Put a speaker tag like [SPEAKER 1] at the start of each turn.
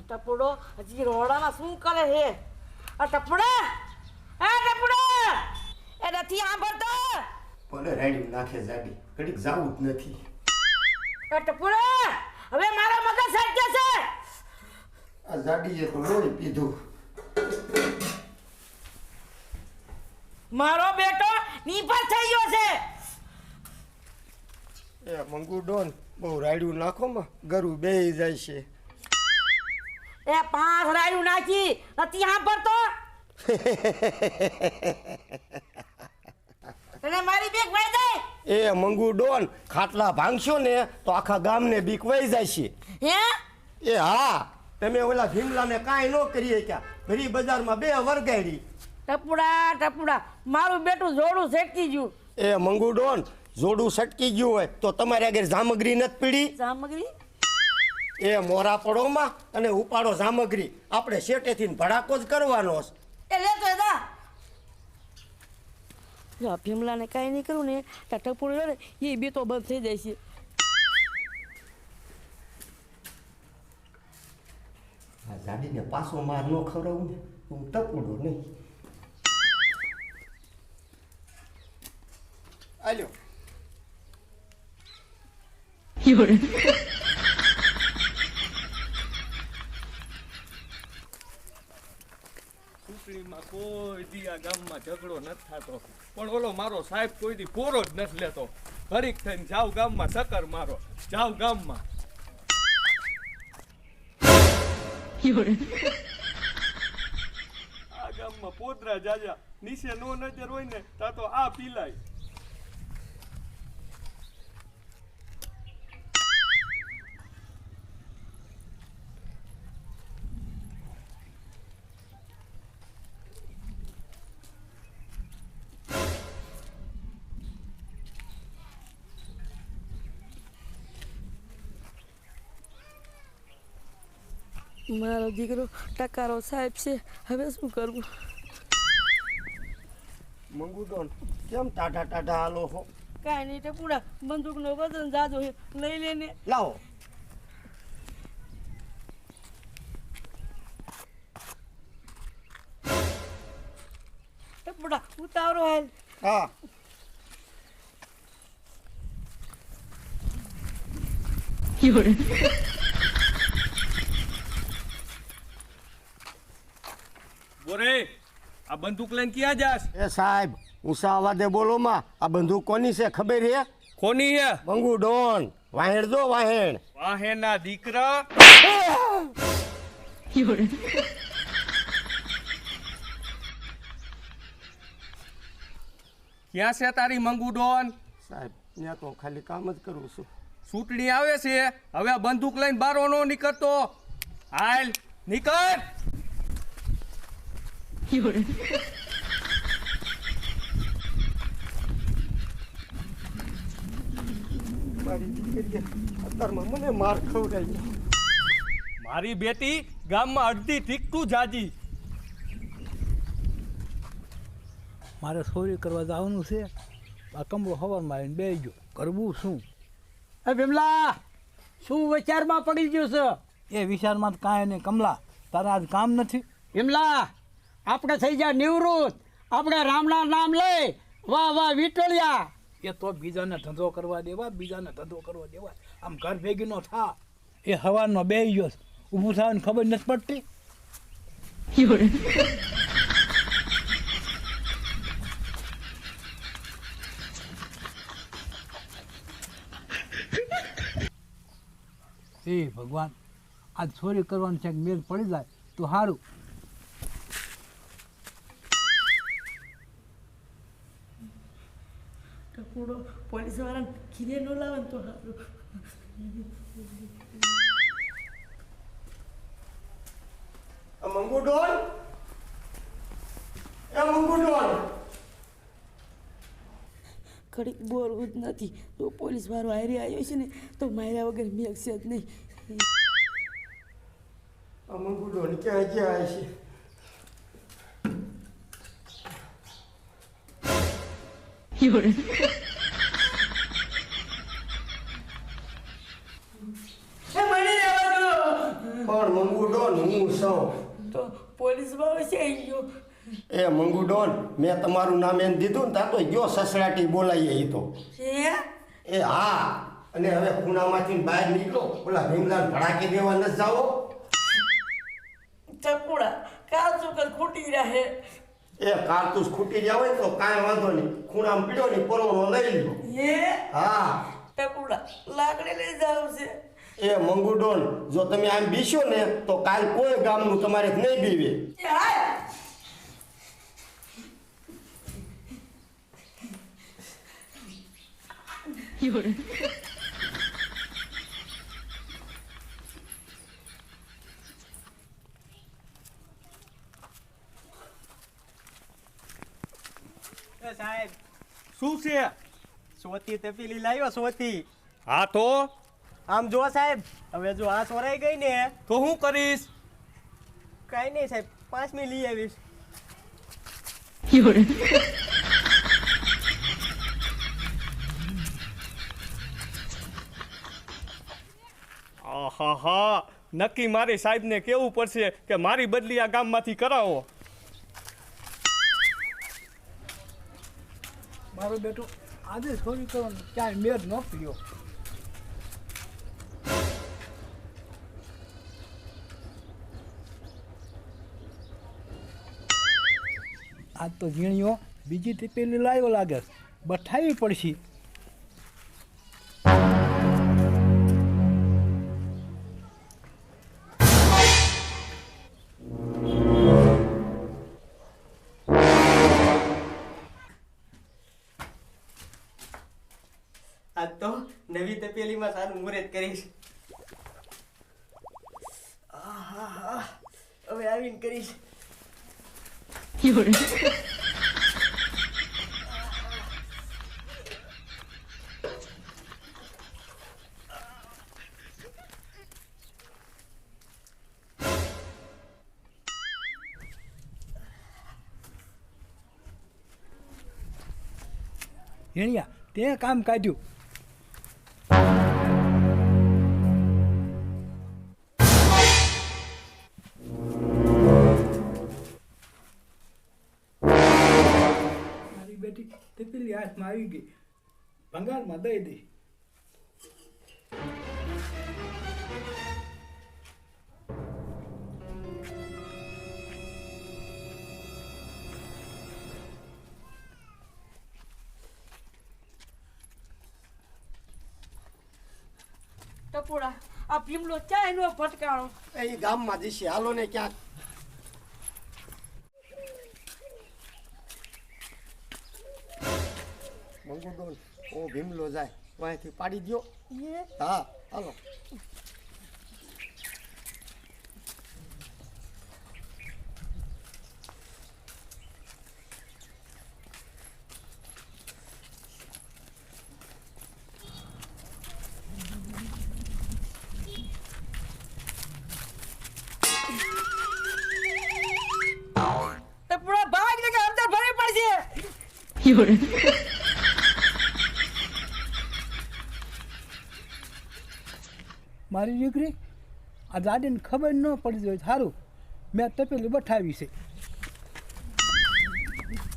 [SPEAKER 1] ટપુડો હજી રોડામાં શું કરે હે? આ ટપડો? એ ટપડો! એ નથી સાંભળતો!
[SPEAKER 2] ભલે રેડી નાખે જાડી? કડીક જાવું જ નથી.
[SPEAKER 1] એ ટપડો હવે મારો મગજ સટકે છે!
[SPEAKER 2] આ જાડીએ તો લોહી પીધું.
[SPEAKER 1] મારો બેટો નીપર થઈ ગયો છે!
[SPEAKER 2] એ મંગુ ડોન બહુ રાડ્યું નાખો માં ગરું બે જાય છે.
[SPEAKER 1] એ પાંચ રાયું નાખી નથી સાંભળતો અને મારી બેગ ભાઈ જાય.
[SPEAKER 2] એ મંગુ ડોન ખાટલા ભાંગશો ને તો આખા ગામને બીક વહી જાય છે
[SPEAKER 1] હે?
[SPEAKER 2] એ હા તમે ઓલા ભીમલાને કાંઈ ન કરી ક્યાં ભરી બજારમાં બે વરગાડી
[SPEAKER 1] ટપુડા ટપુડા મારું બેટું જોડું સટકી ગયું.
[SPEAKER 2] એ મંગુ ડોન જોડું સટકી ગયું હોય તો તમારે આગળ સામગ્રી નથી પીડી?
[SPEAKER 1] સામગ્રી
[SPEAKER 2] એ મોરા પડોમાં અને ઉપાડો સામગ્રી. આપણે શેટેથી ભડાકો જ કરવાનો છે.
[SPEAKER 1] એ લેતો એદા જો ભીમલાને કાંઈ નહીં કરું ને તો ને એ બે તો બંધ થઈ જાય છે.
[SPEAKER 2] આ જાડીને પાછો માર ન ખવડાવું ને હું ટપુડો નહીં. આલ્યો
[SPEAKER 3] કોઈ દી આ ગામમાં ઝઘડો નથી થતો. પણ ઓલો મારો સાહેબ કોઈ દી પોરો જ નથી લેતો. ઘડીક થઈને જાવ ગામમાં ચક્કર મારો. જાવ ગામમાં. આ ગામમાં પોદરા જાજા. નીચે નો નજર હોય ને તા તો આ પીલાય.
[SPEAKER 1] મારો દીકરો ટકારો સાહેબ છે. હવે શું કરવું?
[SPEAKER 2] મંગુ ડોન કેમ ટાટા ટાટા હાલો હો?
[SPEAKER 1] કાંઈ નહીં ટપુડા બંદૂકનો વજન જાજો છે લઈ લેને.
[SPEAKER 2] લાવો.
[SPEAKER 1] ટપડા ઉતારો હાલ.
[SPEAKER 2] હા.
[SPEAKER 3] બોરે આ બંદૂક લઈને ક્યાં જાસ
[SPEAKER 2] એ સાહેબ ઊંચા અવાજે બોલો માં આ બંદૂક કોની છે ખબર હે?
[SPEAKER 3] કોની હે?
[SPEAKER 2] બંગુ ડોન વાહેણ દો વાહેણ.
[SPEAKER 3] વાહેના દીકરા. ક્યાં છે તારી મંગુ ડોન?
[SPEAKER 2] સાહેબ ત્યાં તો ખાલી કામ જ કરું છું.
[SPEAKER 3] ચૂંટણી આવે છે. હવે આ બંદૂક લઈને બારો નો નીકળતો. હાલ નીકળ.
[SPEAKER 2] મારી દીકરીએ અત્યારમાં મને માર ખવડાવી
[SPEAKER 3] મારી બેટી ગામમાં અડધી ટીકટું જાજી.
[SPEAKER 4] મારે સોરી કરવા જવાનું છે. આ કમળો હવાર મારીને બે ગયો. કરવું શું?
[SPEAKER 5] એ ભીમલા શું વિચારમાં પડી ગયું છે?
[SPEAKER 4] એ વિચારમાં તો કાંઈ નહીં. કમલા તારા આજ કામ નથી.
[SPEAKER 5] ભીમલા આપણે થઈ ગયા નિવૃત્ત. આપણે રામના નામ લઈ. વાહ વાહ વિટોળિયા
[SPEAKER 4] એ તો બીજાને ધંધો કરવા દેવા બીજાને ધંધો કરવા દેવા. આમ ઘર ભેગી નો થા. એ હવાનો બે ગયો. ઊભું થવાની ખબર નથી પડતી. એ ભગવાન આજ ચોરી કરવાની છે મેલ પડી જાય તો સારું
[SPEAKER 1] પોલીસ વાળાને ખીરે ન લાવે ને તો સારું
[SPEAKER 2] આ મંગુ ડોન એ મંગુ ડોન
[SPEAKER 1] ઘડીક બોલવું જ નથી તો પોલીસ વાળો હારી આવ્યો છે ને તો માર્યા વગર મેળશે જ નહીં
[SPEAKER 2] અમુક મંગુ ડોન ક્યાં ક્યાં આવે છે
[SPEAKER 1] એ
[SPEAKER 2] પણ મંગુ ડોન હું સૌ
[SPEAKER 1] તો પોલીસમાં છે ગયો.
[SPEAKER 2] એ મંગુ ડોન મેં તમારું નામ એમ દીધું ને ત્યાં તો ગયો સસરાટી બોલાઈએ એ તો. એ હા. અને હવે ખૂણામાંથી બહાર નીકળો. ઓલા ભીમલાલ ભડાકી દેવા ન જાઓ.
[SPEAKER 1] ચકુડા કાચું કર ખૂટી રહે
[SPEAKER 2] એ કારતૂસ ખૂટી જાય હોય તો કાંઈ વાંધો નહીં. ખૂણામાં પીડ્યો ને પરોણો લઈ લો
[SPEAKER 1] એ
[SPEAKER 2] હા.
[SPEAKER 1] ટકુડા લાકડી લઈ જાવ છે.
[SPEAKER 2] એ મંગુડોન જો તમે આમ બીશો ને તો કાલ કોઈ ગામનું તમારે નહીં બીવે.
[SPEAKER 6] સાહેબ
[SPEAKER 3] શું છે?
[SPEAKER 6] સોતી તે પેલી લાવ્યો સોતી
[SPEAKER 3] હા તો?
[SPEAKER 6] આમ જો સાહેબ હવે જો આ સોરાઈ ગઈ ને
[SPEAKER 3] તો હું કરીશ?
[SPEAKER 6] કઈ નહીં સાહેબ પાંચમી લઈ આવીશ.
[SPEAKER 3] હા નક્કી મારી સાહેબને કેવું પડશે કે મારી બદલી આ ગામમાંથી કરાવો?
[SPEAKER 4] મારો બેટું આજે થોડી કરવાનું ક્યાંય મેળ ન પીયો આજ તો ઝીણીઓ બીજી ટીપેલી લાવ્યો લાગે. બઠાવી પડશે.
[SPEAKER 6] આ તો નવી તપેલીમાં સારું મુહૂર્ત કરીશ. હવે આવીને કરીશ.
[SPEAKER 4] ઝીણિયા તે કામ કાઢ્યું મારી તે પેલી હાથમાં આવી ગઈ. ભંગારમાં દઈ દઈ
[SPEAKER 1] ટપુડા આ ભીમલો ચાય નો ફટકાણો
[SPEAKER 2] એ ગામમાં જશે હાલો ને ક્યાંક. મંગુ ડોન ઓ ભીમલો જાય વાંથી પાડી દ્યો. હા? હાલો.
[SPEAKER 1] ટપુડા ભાગ ને કે અંદર ભરી પડશે
[SPEAKER 4] મારી દીકરી? આ દાદીને ખબર ન પડી હોય સારું મેં તપેલી બઠાવી છે.